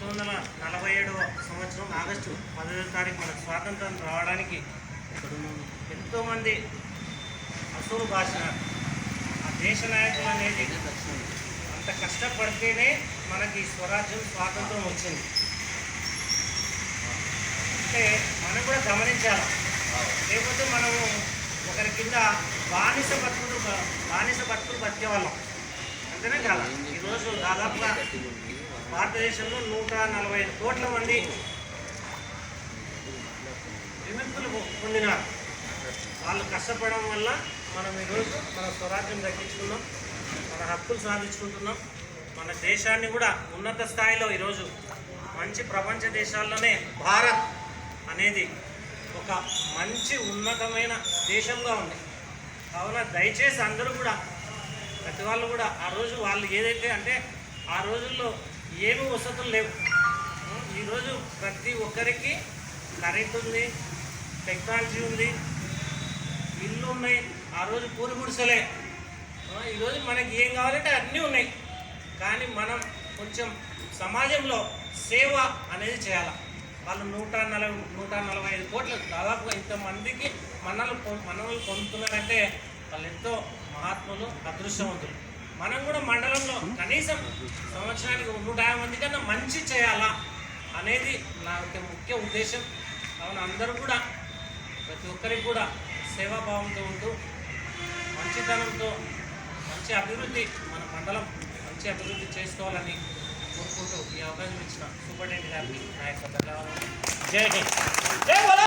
పంతొమ్మిది వందల నలభై ఏడవ సంవత్సరం ఆగస్టు పదవ తారీఖు మనకు స్వాతంత్రం రావడానికి ఎంతోమంది అసూరు భాష ఆ దేశ నాయకులు అనేది అంత కష్టపడితేనే మనకి స్వరాజ్యం స్వాతంత్రం వచ్చింది. అంటే మనం కూడా గమనించాలి. లేకపోతే మనము ఒకరి కింద బానిస బతుకులు బానిస బతుకులు బతికేవాళ్ళం. అంతేనే కాదు. ఈరోజు దాదాపుగా భారతదేశంలో నూట నలభై ఐదు కోట్ల మంది విముక్తులు పొందినారు. వాళ్ళు కష్టపడడం వల్ల మనం ఈరోజు మన స్వరాజ్యం దక్కించుకున్నాం మన హక్కులు సాధించుకుంటున్నాం. మన దేశాన్ని కూడా ఉన్నత స్థాయిలో ఈరోజు మంచి ప్రపంచ దేశాల్లోనే భారత్ అనేది ఒక మంచి ఉన్నతమైన దేశంగా ఉంది. కావున దయచేసి అందరూ కూడా ప్రతి వాళ్ళు కూడా ఆ రోజు వాళ్ళు ఏదైతే అంటే ఆ రోజుల్లో ఏమి వసతులు లేవు. ఈరోజు ప్రతి ఒక్కరికి కరెంట్ ఉంది టెక్నాలజీ ఉంది ఇల్లు ఉన్నాయి ఆ రోజు పూరి గుడిసెలే ఈరోజు మనకి ఏం కావాలంటే అన్నీ ఉన్నాయి. కానీ మనం కొంచెం సమాజంలో సేవ అనేది చేయాలి? వాళ్ళు నూట నలభై నూట నలభై ఐదు కోట్లు దాదాపుగా ఇంతమందికి మనల్ని మనల్ని పొందుతున్నారంటే వాళ్ళు ఎంతో మహాత్ములు అదృష్టవంతులు. మనం కూడా మండలంలో కనీసం సంవత్సరానికి నూట యాభై మంది కన్నా మంచి చేయాలా అనేది నా యొక్క ముఖ్య ఉద్దేశం. కావున అందరూ కూడా ప్రతి ఒక్కరికి కూడా సేవాభావంతో ఉంటూ మంచితనంతో మంచి అభివృద్ధి మన మండలం మంచి అభివృద్ధి చేసుకోవాలని కోరుకుంటూ ఈ అవకాశం ఇచ్చిన సూపరింటెండెంట్ గారికి నాయకత్వం జై హింద్.